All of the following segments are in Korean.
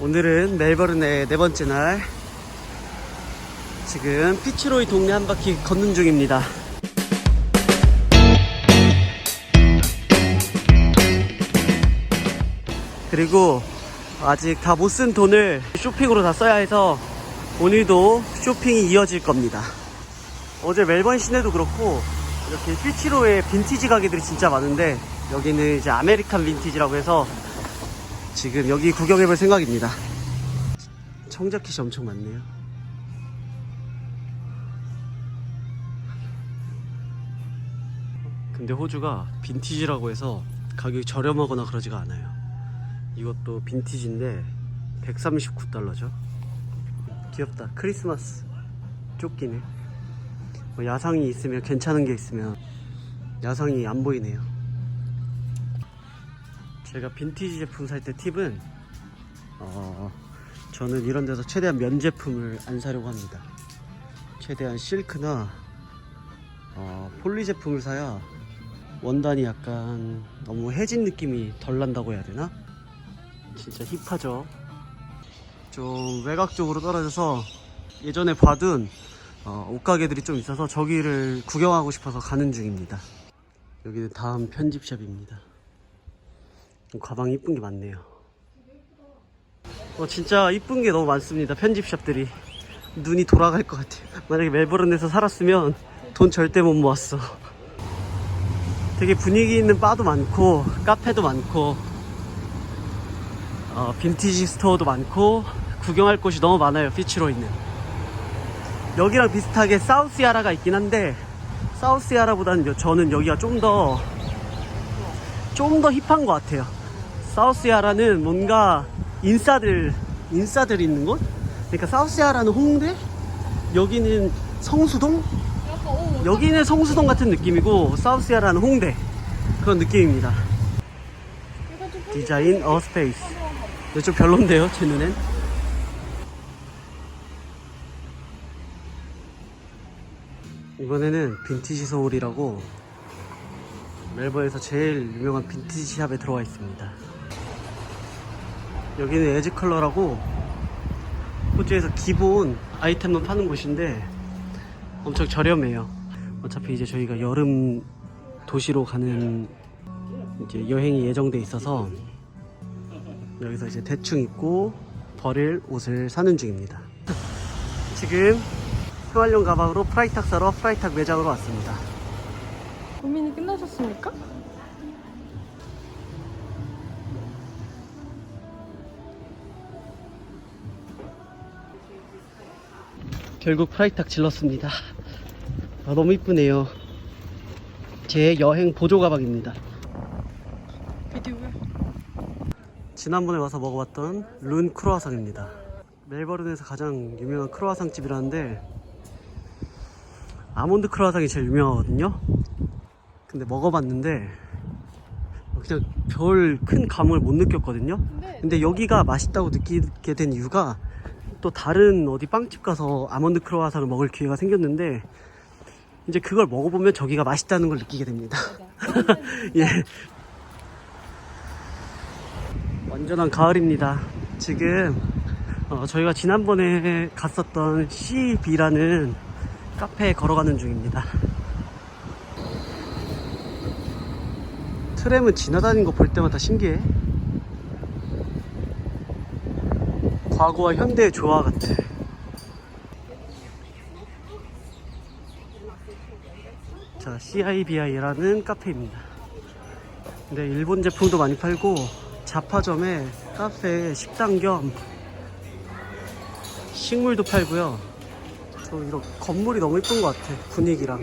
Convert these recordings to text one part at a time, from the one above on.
오늘은 멜버른의 네 번째 날. 지금 피츠로이 동네 한 바퀴 걷는 중입니다. 그리고 아직 다 못 쓴 돈을 쇼핑으로 다 써야 해서 오늘도 쇼핑이 이어질 겁니다. 어제 멜번 시내도 그렇고 이렇게 피치로에 빈티지 가게들이 진짜 많은데 여기는 이제 아메리칸 빈티지라고 해서 지금 여기 구경해 볼 생각입니다. 청자켓이 엄청 많네요. 근데 호주가 빈티지라고 해서 가격이 저렴하거나 그러지가 않아요. 이것도 빈티지인데 139달러죠. 귀엽다. 크리스마스 조끼네. 뭐 야상이 있으면 괜찮은 게 있으면 야상이 안 보이네요. 제가 빈티지 제품 살 때 팁은 어, 저는 이런 데서 최대한 면 제품을 안 사려고 합니다. 최대한 실크나 어, 폴리 제품을 사야 원단이 약간 너무 해진 느낌이 덜 난다고 해야 되나? 진짜 힙하죠. 좀 외곽 쪽으로 떨어져서 예전에 봐둔 어, 옷가게들이 좀 있어서 저기를 구경하고 싶어서 가는 중입니다. 여기는 다음 편집샵입니다. 가방 이쁜 게 많네요. 어, 진짜 이쁜 게 너무 많습니다. 편집샵들이. 눈이 돌아갈 것 같아요. 만약에 멜버른에서 살았으면 돈 절대 못 모았어. 되게 분위기 있는 바도 많고, 카페도 많고, 어, 빈티지 스토어도 많고, 구경할 곳이 너무 많아요. 피치로 있는. 여기랑 비슷하게 사우스야라가 있긴 한데, 사우스야라보다는 요- 저는 여기가 좀 더, 좀 더 힙한 것 같아요. 사우스야라는 뭔가 인싸들, 인싸들 있는 곳? 그러니까 사우스야라는 홍대? 여기는 성수동? 여기는 성수동 같은 느낌이고, 사우스야라는 홍대. 그런 느낌입니다. 디자인 어 스페이스. 근데 좀 별론데요, 제 눈엔. 이번에는 빈티지 소울이라고 멜버에서 제일 유명한 빈티지 샵에 들어와 있습니다. 여기는 에지 컬러라고 호주에서 기본 아이템만 파는 곳인데 엄청 저렴해요. 어차피 이제 저희가 여름 도시로 가는 이제 여행이 예정돼 있어서 여기서 이제 대충 입고 버릴 옷을 사는 중입니다. 지금 생활용 가방으로 프라이탁 사러 프라이탁 매장으로 왔습니다. 고민이 끝나셨습니까? 결국 프라이탁 질렀습니다. 아, 너무 이쁘네요. 제 여행 보조 가방입니다. 지난번에 와서 먹어봤던 룬 크로아상입니다. 멜버른에서 가장 유명한 크로아상 집이라는데 아몬드 크로아상이 제일 유명하거든요. 근데 먹어봤는데 그냥 별 큰 감을 못 느꼈거든요. 네. 근데 여기가 맛있다고 느끼게 된 이유가 또 다른 어디 빵집 가서 아몬드 크로아상을 먹을 기회가 생겼는데 이제 그걸 먹어보면 저기가 맛있다는 걸 느끼게 됩니다. 예. 완전한 가을입니다. 지금 어, 저희가 지난번에 갔었던 CB라는 카페에 걸어가는 중입니다. 트램은 지나다니는 거 볼 때마다 신기해. 과거와 현대의 조화 같아. 자, CIBI라는 카페입니다. 근데 일본 제품도 많이 팔고 자파점에 카페 식당 겸 식물도 팔고요. 또 이런 건물이 너무 이쁜 것 같아. 분위기랑.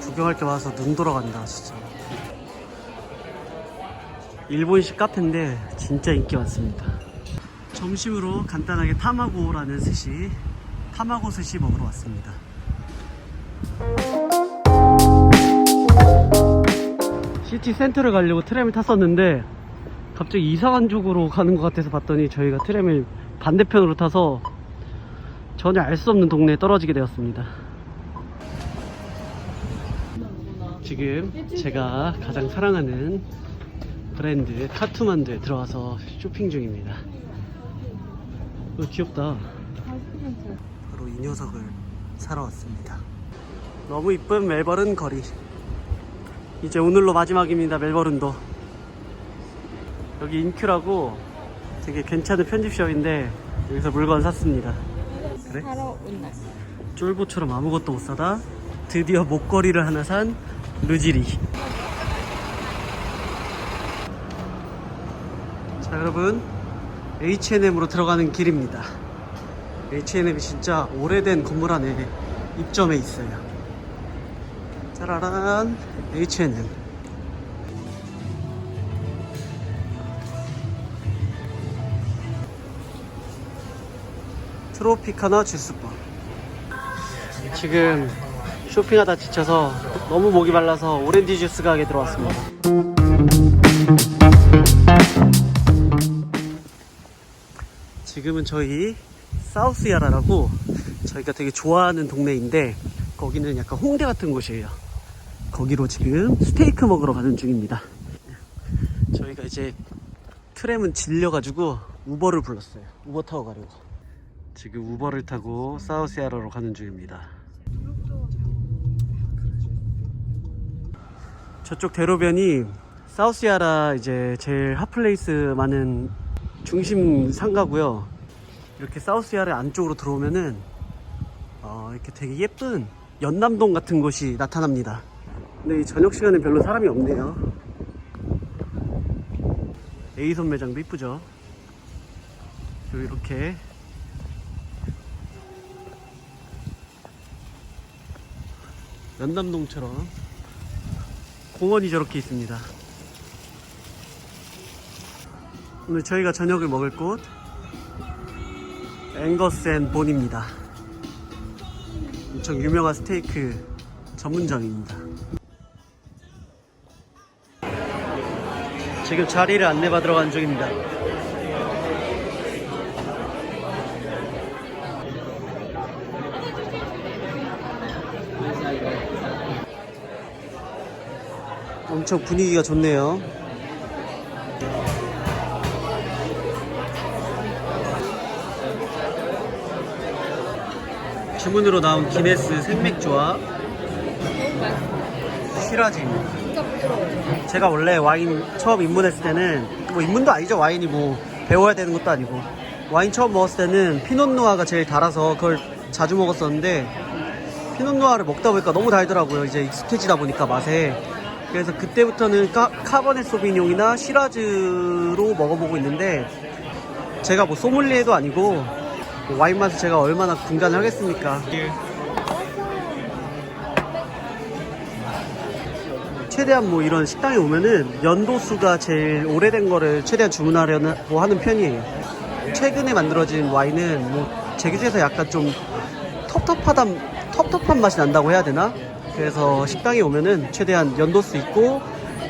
구경할 게 와서 눈 돌아간다, 진짜. 일본식 카페인데 진짜 인기 많습니다. 점심으로 간단하게 타마고라는 스시, 타마고 스시 먹으러 왔습니다. 시티 센터를 가려고 트램을 탔었는데 갑자기 이상한 쪽으로 가는 것 같아서 봤더니 저희가 트램을 반대편으로 타서 전혀 알 수 없는 동네에 떨어지게 되었습니다. 지금 제가 가장 사랑하는 브랜드 카투만두에 들어와서 쇼핑 중입니다. 어, 귀엽다. 바로 이 녀석을 사러 왔습니다. 너무 이쁜 멜버른 거리. 이제 오늘로 마지막입니다. 멜버른도. 여기 인큐라고 되게 괜찮은 편집숍인데 여기서 물건 샀습니다. 그래? 쫄보처럼 아무것도 못 사다 드디어 목걸이를 하나 산 루지리. 자 여러분 H&M으로 들어가는 길입니다. H&M이 진짜 오래된 건물 안에 입점해 있어요. 짜라란 H&M. 트로피카나 주스바. 지금 쇼핑하다 지쳐서 너무 목이 말라서 오렌지 주스 가게 들어왔습니다. 지금은 저희 사우스야라라고 저희가 되게 좋아하는 동네인데 거기는 약간 홍대 같은 곳이에요. 거기로 지금 스테이크 먹으러 가는 중입니다. 저희가 이제 트램은 질려가지고 우버를 불렀어요. 우버 타고 가려고. 지금 우버를 타고 사우스야라로 가는 중입니다. 저쪽 대로변이 사우스야라 이제 제일 핫플레이스 많은 중심 상가고요. 이렇게 사우스야라 안쪽으로 들어오면은 어, 이렇게 되게 예쁜 연남동 같은 곳이 나타납니다. 근데 이 저녁 시간에 별로 사람이 없네요. 에이손 매장도 이쁘죠. 이렇게 연남동처럼 공원이 저렇게 있습니다. 오늘 저희가 저녁을 먹을 곳 앵거스 앤 본입니다. 엄청 유명한 스테이크 전문점입니다. 지금 자리를 안내받으러 간 중입니다. 엄청 분위기가 좋네요. 주문으로 나온 기네스 생맥주와 시라지입니다. 제가 원래 와인 처음 입문했을 때는 뭐 입문도 아니죠 와인이 뭐. 배워야 되는 것도 아니고. 와인 처음 먹었을 때는 피노누아가 제일 달아서 그걸 자주 먹었었는데 피노누아를 먹다 보니까 너무 달더라고요. 이제 익숙해지다 보니까 맛에. 그래서 그때부터는 카, 카버네 소비뇽이나 시라즈로 먹어보고 있는데 제가 뭐 소믈리에도 아니고 뭐 와인 맛을 제가 얼마나 분간을 하겠습니까 최대한 뭐 이런 식당에 오면은 연도수가 제일 오래된 거를 최대한 주문하려고 하는 편이에요. 최근에 만들어진 와인은 뭐 제기주에서 약간 좀 텁텁하다, 텁텁한 맛이 난다고 해야 되나? 그래서 식당에 오면은 최대한 연도수 있고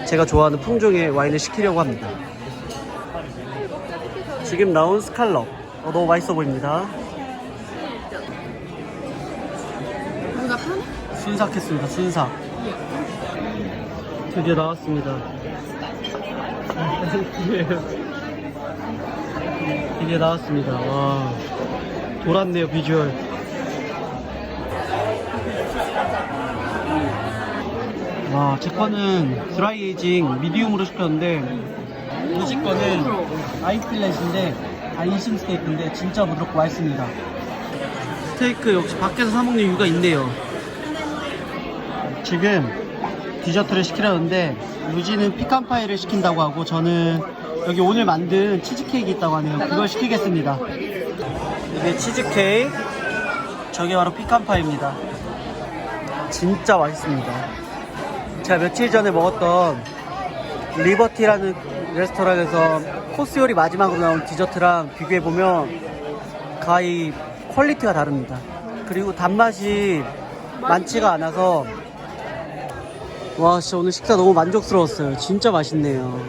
제가 좋아하는 품종의 와인을 시키려고 합니다. 지금 나온 스칼럽. 어, 너무 맛있어 보입니다. 뭔가 편? 순삭했습니다. 순삭. 드디어 나왔습니다. 드디어 나왔습니다. 와, 돌았네요 비주얼. 와, 제 거는 드라이 에이징 미디움으로 시켰는데 루지 거는 아이필렛인데 안심 스테이크인데 진짜 부드럽고 맛있습니다. 스테이크 역시 밖에서 사 먹는 이유가 있네요. 지금 디저트를 시키려는데 루지는 피칸 파이를 시킨다고 하고 저는 여기 오늘 만든 치즈케이크 있다고 하네요. 그걸 시키겠습니다. 이게 치즈케이크, 저게 바로 피칸 파이입니다. 진짜 맛있습니다. 제가 며칠 전에 먹었던 리버티라는 레스토랑에서 코스 요리 마지막으로 나온 디저트랑 비교해보면 가히 퀄리티가 다릅니다. 그리고 단맛이 많지가 않아서 와 진짜 오늘 식사 너무 만족스러웠어요. 진짜 맛있네요.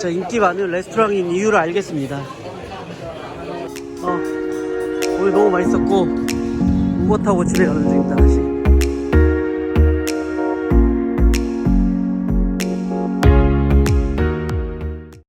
자 인기 많은 레스토랑인 이유를 알겠습니다. 어 오늘 너무 맛있었고 우버 타고 집에 가는 중입니다 다시